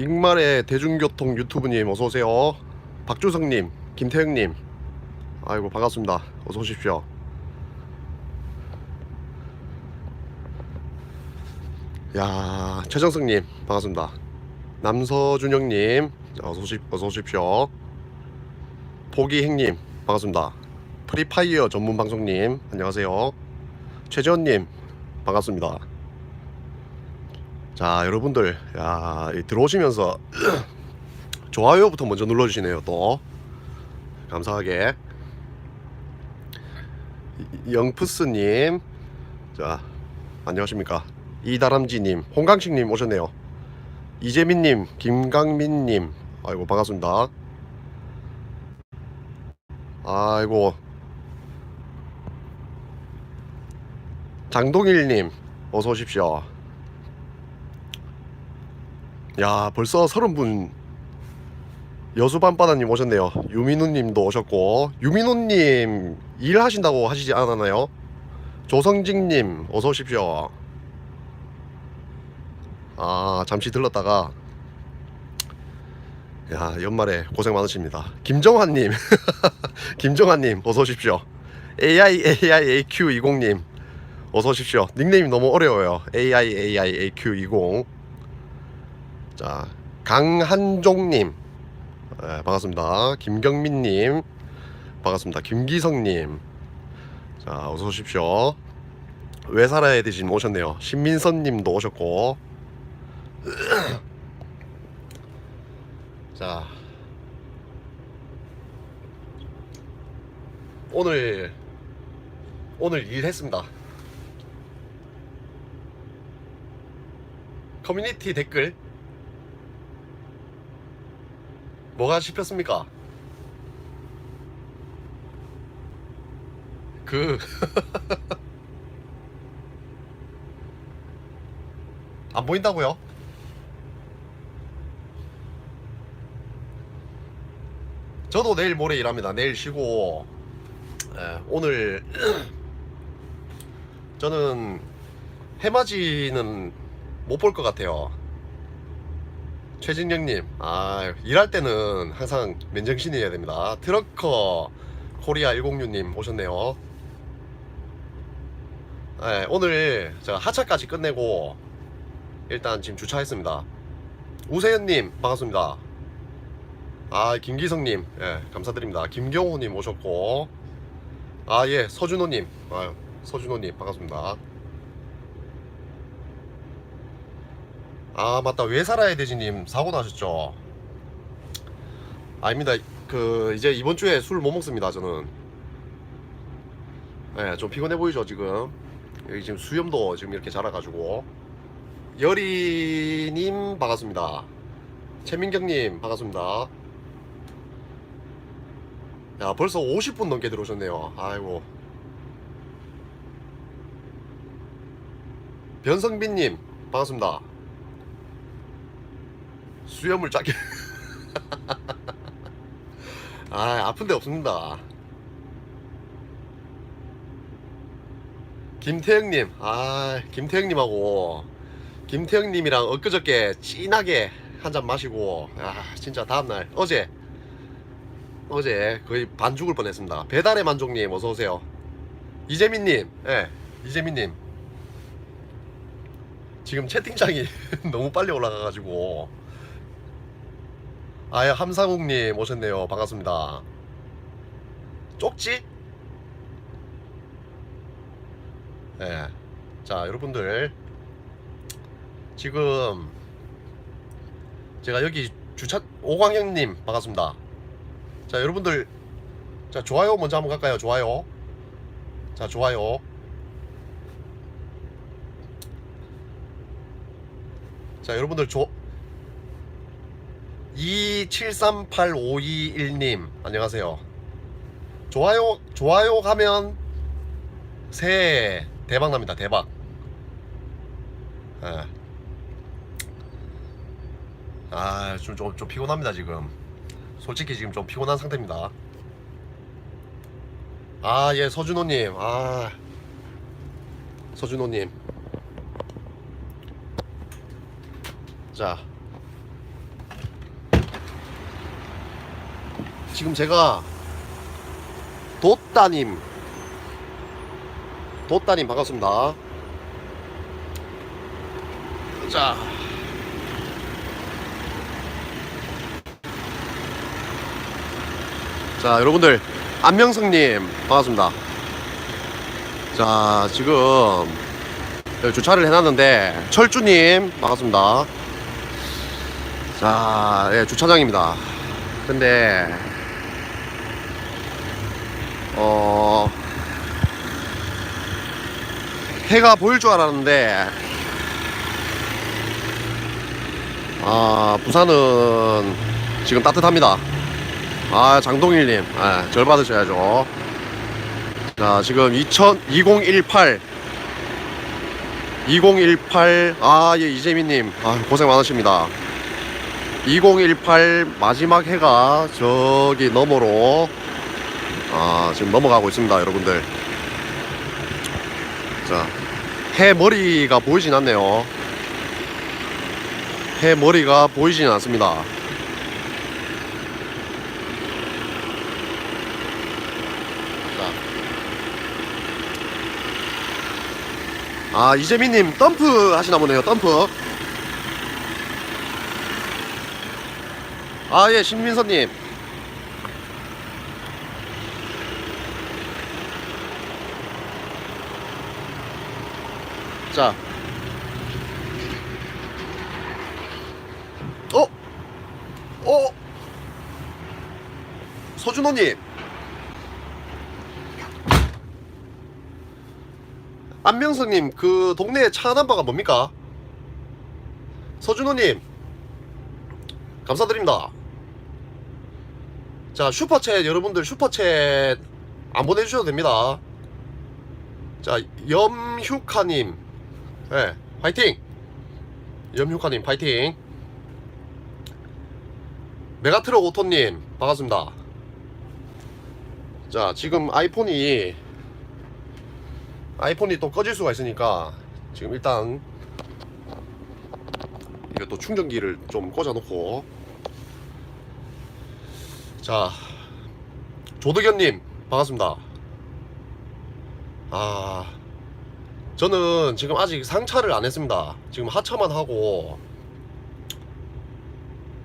익말의 대중교통 유튜브님 어서 오세요. 박주성님, 김태형님, 아이고 반갑습니다. 어서 오십시오. 야 최정석님 반갑습니다. 남서준영님 어서 오십 어서 오십시오. 포기행님 반갑습니다. 프리파이어 전문 방송님 안녕하세요. 최재원님 반갑습니다. 자 여러분들 야이 들어오시면서 좋아요부터 먼저 눌러주시네요 또. 감사하게. 이- 영푸스님 자 안녕하십니까. 이다람쥐님 홍강식님 오셨네요. 이재민님 김강민님 아이고 반갑습니다. 아이고. 장동일님 어서 오십시오 야 벌써 서른 분. 여수밤바다님 오셨네요. 유민우님도 오셨고 유민우님 일하신다고 하시지 않았나요? 조성직님 어서 오십시오. 아 잠시 들렀다가. 야 연말에 고생 많으십니다. 김정환님 김정환님 어서 오십시오. AI AI AQ20님 어서 오십시오. 닉네임이 너무 어려워요. AI AI AQ20 자 강한종님. 네, 반갑습니다. 김경민님. 반갑습니다. 김기성님. 자 어서 오십시오. 왜 살아야 되신 오셨네요. 신민선님도 오셨고. 자 오늘 오늘 일했습니다. 커뮤니티 댓글 뭐가 씹혔습니까? 그 안 보인다고요? 저도 내일 모레 일합니다. 내일 쉬고 예, 오늘 저는 해맞이는 못 볼 것 같아요. 최진영님, 아 일할 때는 항상 맨정신이어야 됩니다. 트럭커 코리아 106님 오셨네요. 예, 오늘 제가 하차까지 끝내고 일단 지금 주차했습니다. 우세현님 반갑습니다. 아 김기성님 예 감사드립니다. 김경호님 오셨고 아예 서준호님 아 서준호님 반갑습니다. 아 맞다 왜 살아야 되지님 사고 나셨죠? 아닙니다. 그 이제 이번 주에 술 못 먹습니다 저는. 예, 좀 피곤해 보이죠 지금. 여기 지금 수염도 지금 이렇게 자라가지고. 여리님 반갑습니다. 최민경님 반갑습니다. 야 벌써 50분 넘게 들어오셨네요. 아이고. 변성빈님 반갑습니다. 수염을 짧게. 아 아픈데 없습니다. 김태형님, 아 김태형님하고 김태형님이랑 엊그저께 진하게 한 잔 마시고 아 진짜 다음날 어제 어제 거의 반 죽을 뻔했습니다. 배달의 만족님 어서 오세요. 이재민님, 예, 이재민님 지금 채팅창이 너무 빨리 올라가가지고 아예 함상욱님 오셨네요. 반갑습니다. 쪽지? 예. 자, 여러분들. 지금 제가 여기 주차 오광영님 반갑습니다. 자, 여러분들 자, 좋아요 먼저 한번 갈까요? 좋아요. 자, 좋아요. 자, 여러분들 조 27385221님 안녕하세요. 좋아요 좋아요 가면 새해 대박 납니다. 대박. 예. 아, 좀, 좀, 좀 피곤합니다, 지금. 솔직히 지금 좀 피곤한 상태입니다. 아, 예, 서준호님. 아, 서준호님. 자, 지금 제가 돛따님 돛따님 반갑습니다 자 자, 여러분들, 안명성님, 반갑습니다. 자, 지금, 주차를 해놨는데, 철주님, 반갑습니다. 자, 예, 주차장입니다. 근데, 어, 해가 보일 줄 알았는데, 아, 부산은 지금 따뜻합니다. 아 장동일님 아, 절 받으셔야죠. 자 지금 2000, 2018 2018 아 예 이재민님 아, 고생 많으십니다. 2018 마지막 해가 저기 너머로 아 지금 넘어가고 있습니다 여러분들. 자 해 머리가 보이진 않네요. 해 머리가 보이진 않습니다. 아 이재민님 덤프 하시나 보네요 덤프. 아예 신민서님 자 어? 어? 서준호님. 안명성님 그 동네 차 넘버가 뭡니까? 서준호님 감사드립니다. 자 슈퍼챗 여러분들 슈퍼챗 안 보내주셔도 됩니다. 자 염휴카님 네, 화이팅! 염휴카님 파이팅! 메가트럭 오토님 반갑습니다 자 지금 아이폰이 아이폰이 또 꺼질 수가 있으니까 지금 일단 또 충전기를 좀 꽂아 놓고. 자 조덕현님 반갑습니다. 아 저는 지금 아직 상차를 안 했습니다. 지금 하차만 하고.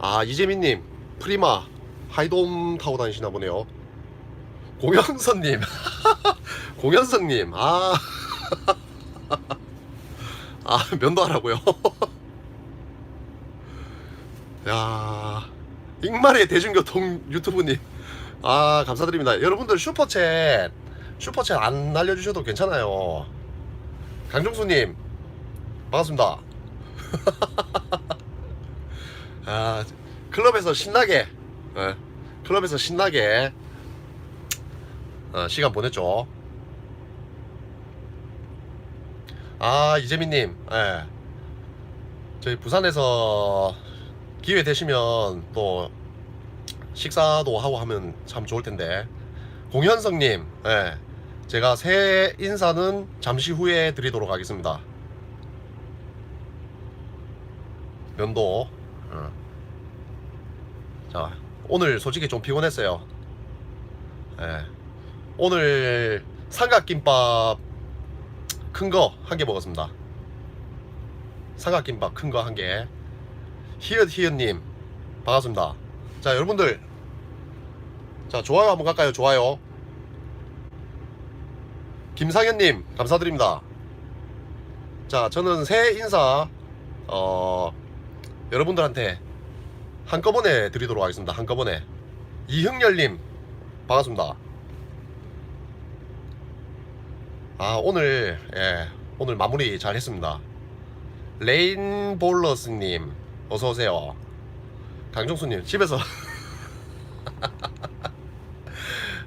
아 이재민님 프리마 하이돔 타고 다니시나 보네요 공영선님 공현성님, 아, 아 면도하라고요. 야, 익말의 대중교통 유튜브님, 아 감사드립니다. 여러분들 슈퍼챗, 슈퍼챗 안 알려주셔도 괜찮아요. 강종수님, 반갑습니다. 아, 클럽에서 신나게, 예, 클럽에서 신나게 어, 시간 보냈죠. 아 이재민님 예. 저희 부산에서 기회 되시면 또 식사도 하고 하면 참 좋을 텐데 공현성님 예. 제가 새해 인사는 잠시 후에 드리도록 하겠습니다 면도 어. 자 오늘 솔직히 좀 피곤했어요 예. 오늘 삼각김밥 큰 거 한 개 먹었습니다. 삼각김밥 큰 거 한 개. 히읗 히읗님 반갑습니다. 자 여러분들 자 좋아요 한번 갈까요? 좋아요. 김상현님 감사드립니다. 자 저는 새해 인사 어 여러분들한테 한꺼번에 드리도록 하겠습니다. 한꺼번에 이흥열님 반갑습니다. 아 오늘 예 오늘 마무리 잘 했습니다. 레인볼러스님 어서오세요. 강종수님 집에서.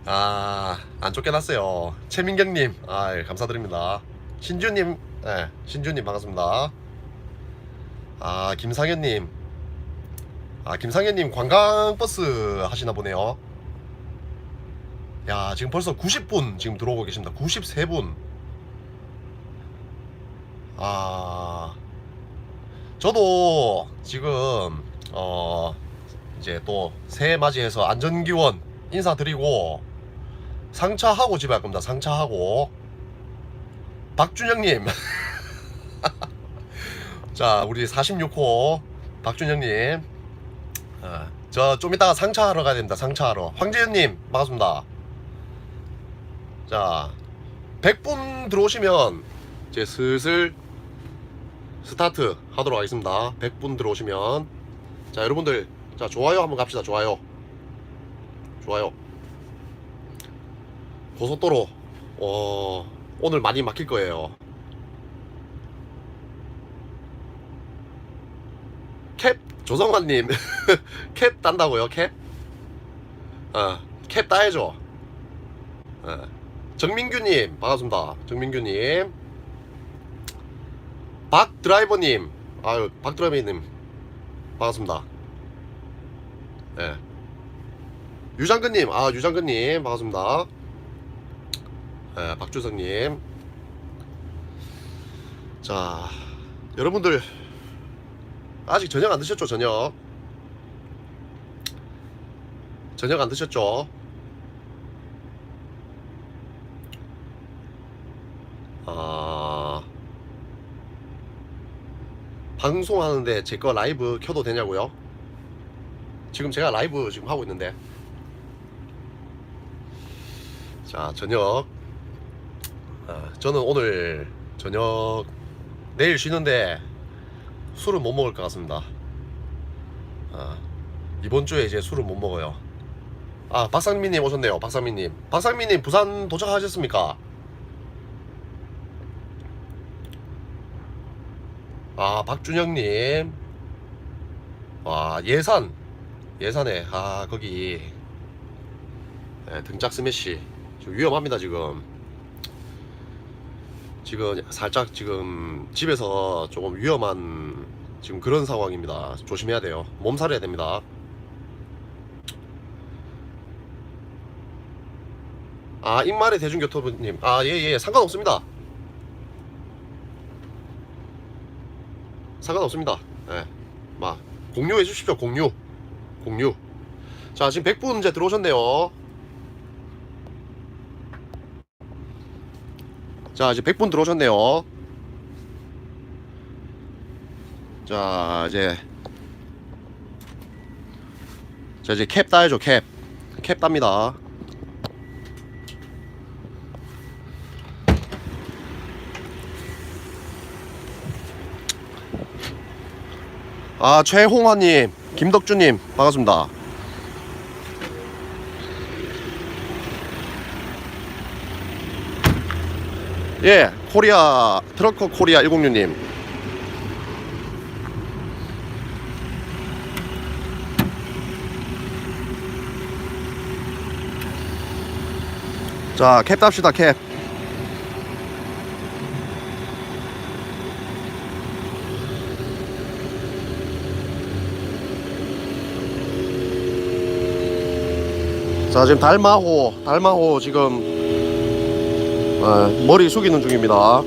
아 안 쫓겨났어요. 최민경님 아 예, 감사드립니다. 신주님 예 신주님 반갑습니다. 아 김상현님. 아 김상현님 관광버스 하시나 보네요 야 지금 벌써 90분 지금 들어오고 계십니다. 93분. 아. 저도 지금 어 이제 또 새해 맞이해서 안전기원 인사드리고 상차하고 집에 갈 겁니다. 상차하고. 박준영님. 자 우리 46호 박준영님. 저좀 이따가 상차하러 가야 됩니다. 상차하러. 황재현님 반갑습니다. 자 100분 들어오시면 이제 슬슬 스타트 하도록 하겠습니다. 100분 들어오시면 자 여러분들 자 좋아요 한번 갑시다. 좋아요. 좋아요. 고속도로 어, 오늘 많이 막힐 거예요. 캡 조성환님 캡 딴다고요? 캡? 어, 캡 따야죠. 어. 정민규님 반갑습니다. 정민규님 박 드라이버님 아유 박 드라이버님 반갑습니다. 예. 유장근님 아 유장근님 반갑습니다. 예, 박주성님 자 여러분들 아직 저녁 안 드셨죠 저녁 저녁 안 드셨죠 아 방송하는데 제 거 라이브 켜도 되냐고요? 지금 제가 라이브 지금 하고 있는데. 자 저녁. 아, 저는 오늘 저녁 내일 쉬는데 술은 못 먹을 것 같습니다. 아, 이번 주에 이제 술은 못 먹어요. 아 박상민님 오셨네요 박상민님. 박상민님 부산 도착하셨습니까? 아 박준영님. 와 예산. 예산에 아 거기. 네, 등짝 스매시. 좀 위험합니다 지금. 지금 살짝 지금 집에서 조금 위험한 지금 그런 상황입니다. 조심해야 돼요. 몸살해야 됩니다. 아 입말의 대중교통님. 아 예 예 상관없습니다 상관없습니다. 예. 막 공유해 주십시오. 공유. 공유. 자, 지금 100분 이제 들어오셨네요. 자, 이제 100분 들어오셨네요. 자, 이제 자, 이제 캡 따야죠. 캡. 캡 땁니다. 아 최홍화님 김덕주님 반갑습니다. 예 코리아 트럭커 코리아 106님. 자 캡 답시다 캡 자 지금 달마호 달마호 지금 어, 머리 숙이는 중입니다.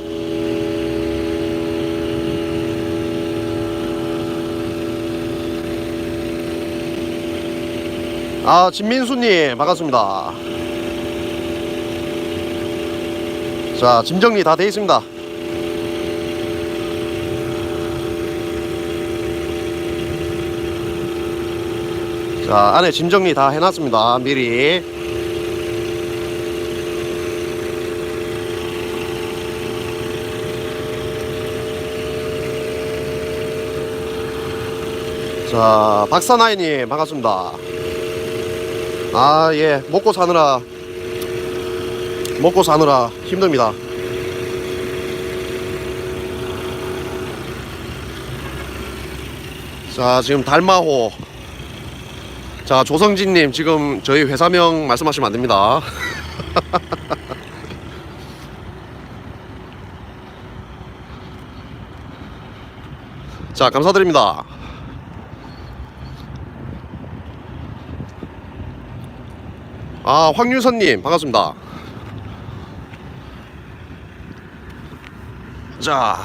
아 진민수님 반갑습니다. 자 짐 정리 다 돼 있습니다 자 안에 짐 정리 다 해놨습니다. 미리. 자 박사나이님 반갑습니다. 아 예. 먹고 사느라 먹고 사느라 힘듭니다. 자 지금 달마호 자 조성진님 지금 저희 회사명 말씀하시면 안 됩니다. 자 감사드립니다. 아 황유선님 반갑습니다. 자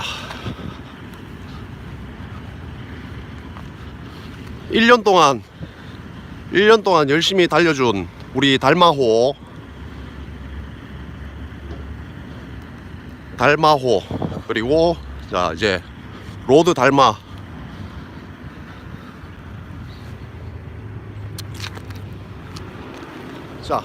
1년 동안 1년 동안 열심히 달려준 우리 달마호. 달마호. 그리고 자 이제 로드 달마 자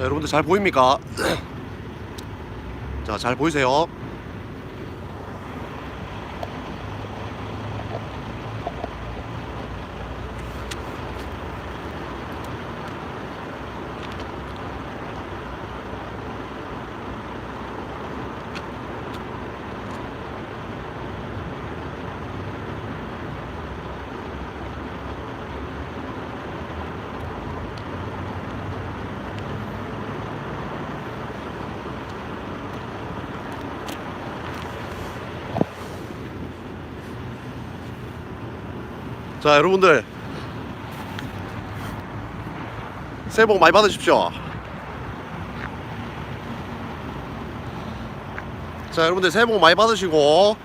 자 여러분들 잘 보입니까? 자 잘 보이세요? 자 여러분들. 새해 복 많이 받으십시오. 자 여러분들 새해 복 많이 받으시고.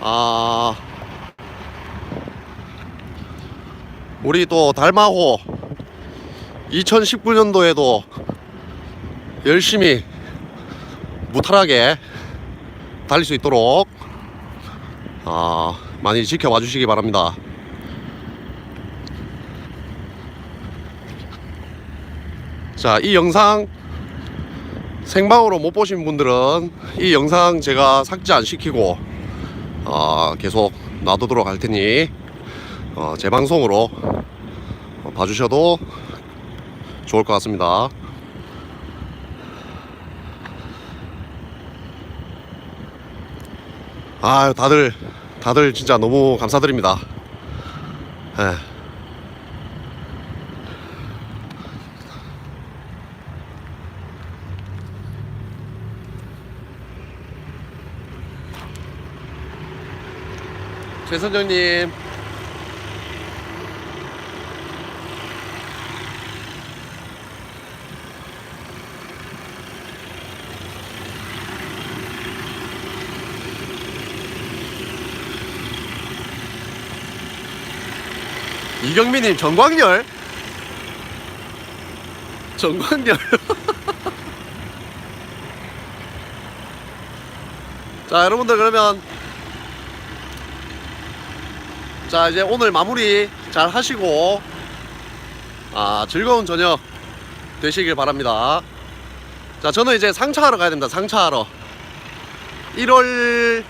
아. 우리 또 달마호 2019년도에도 열심히 무탈하게 달릴 수 있도록 아, 많이 지켜봐 주시기 바랍니다. 자, 이 영상 생방으로 못 보신 분들은 이 영상 제가 삭제 안 시키고 어, 계속 놔두도록 할 테니 어, 재방송으로 어, 봐주셔도 좋을 것 같습니다. 아, 다들 다들 진짜 너무 감사드립니다. 예. 최선정님. 이경민님 정광열? 정광열. 자 여러분들 그러면 자 이제 오늘 마무리 잘 하시고 아 즐거운 저녁 되시길 바랍니다 자 저는 이제 상차하러 가야 됩니다 상차하러 1월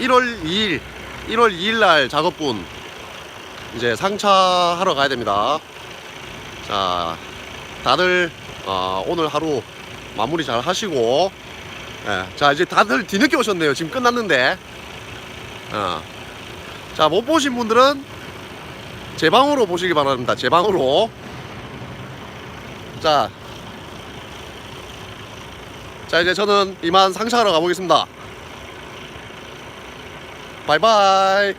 1월 2일 1월 2일 날 작업분 이제 상차하러 가야 됩니다. 자, 다들 어, 오늘 하루 마무리 잘 하시고, 예, 자 이제 다들 뒤늦게 오셨네요. 지금 끝났는데, 어. 자 못 보신 분들은 제 방으로 보시기 바랍니다. 제 방으로. 자, 자 이제 저는 이만 상차하러 가보겠습니다. 바이바이.